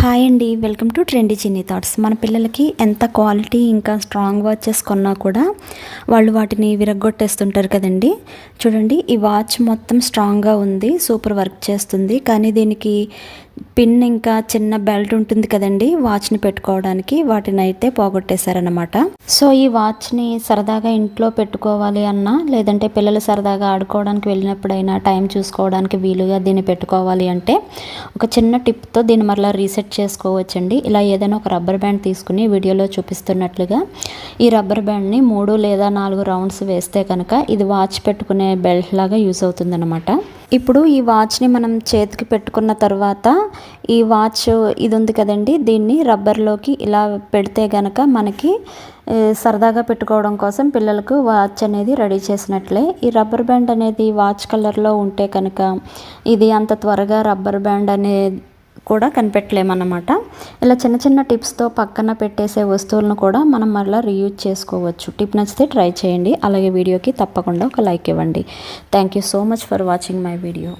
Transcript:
Hi అండి welcome to trendy Chinni thoughts మన పిల్లలకి ఎంత క్వాలిటీ ఇంకా స్ట్రాంగ్ వాచెస్ కొన్నా కూడా వాళ్ళు వాటిని విరగ్గొట్టేస్తుంటారు కదండి. చూడండి ఈ వాచ్ మొత్తం స్ట్రాంగ్గా ఉంది సూపర్ వర్క్ చేస్తుంది. కానీ దీనికి పిన్ ఇంకా చిన్న బెల్ట్ ఉంటుంది కదండి వాచ్ని పెట్టుకోవడానికి వాటిని అయితే పోగొట్టేశారనమాట సో ఈ వాచ్ని సరదాగా ఇంట్లో పెట్టుకోవాలి అన్నా లేదంటే పిల్లలు సరదాగా ఆడుకోవడానికి వెళ్ళినప్పుడైనా టైం చూసుకోవడానికి వీలుగా దీన్ని పెట్టుకోవాలి అంటే ఒక చిన్న టిప్తో దీన్ని మరలా రీసెట్ చేసుకోవచ్చండి. ఇలా ఏదైనా ఒక రబ్బర్ బ్యాండ్ తీసుకుని వీడియోలో చూపిస్తున్నట్లుగా ఈ రబ్బర్ బ్యాండ్ని మూడు లేదా నాలుగు రౌండ్స్ వేస్తే కనుక ఇది వాచ్ పెట్టుకునే బెల్ట్ లాగా యూస్ అవుతుందన్నమాట. ఇప్పుడు ఈ వాచ్ని మనం చేతికి పెట్టుకున్న తర్వాత ఈ వాచ్ ఇది ఉంది కదండి దీన్ని రబ్బర్లోకి ఇలా పెడితే గనక మనకి సరదాగా పెట్టుకోవడం కోసం పిల్లలకు వాచ్ అనేది రెడీ చేసినట్లే. ఈ రబ్బర్ బ్యాండ్ అనేది వాచ్ కలర్లో ఉంటే కనుక ఇది అంత త్వరగా రబ్బర్ బ్యాండ్ అనే కూడా కనిపెట్టలేమన్నమాట. ఇలా చిన్న చిన్న టిప్స్తో పక్కన పెట్టేసే వస్తువులను కూడా మనం మరలా రీయూజ్ చేసుకోవచ్చు. టిప్ నచ్చితే ట్రై చేయండి. అలాగే వీడియోకి తప్పకుండా ఒక లైక్ ఇవ్వండి. Thank you so much for watching my video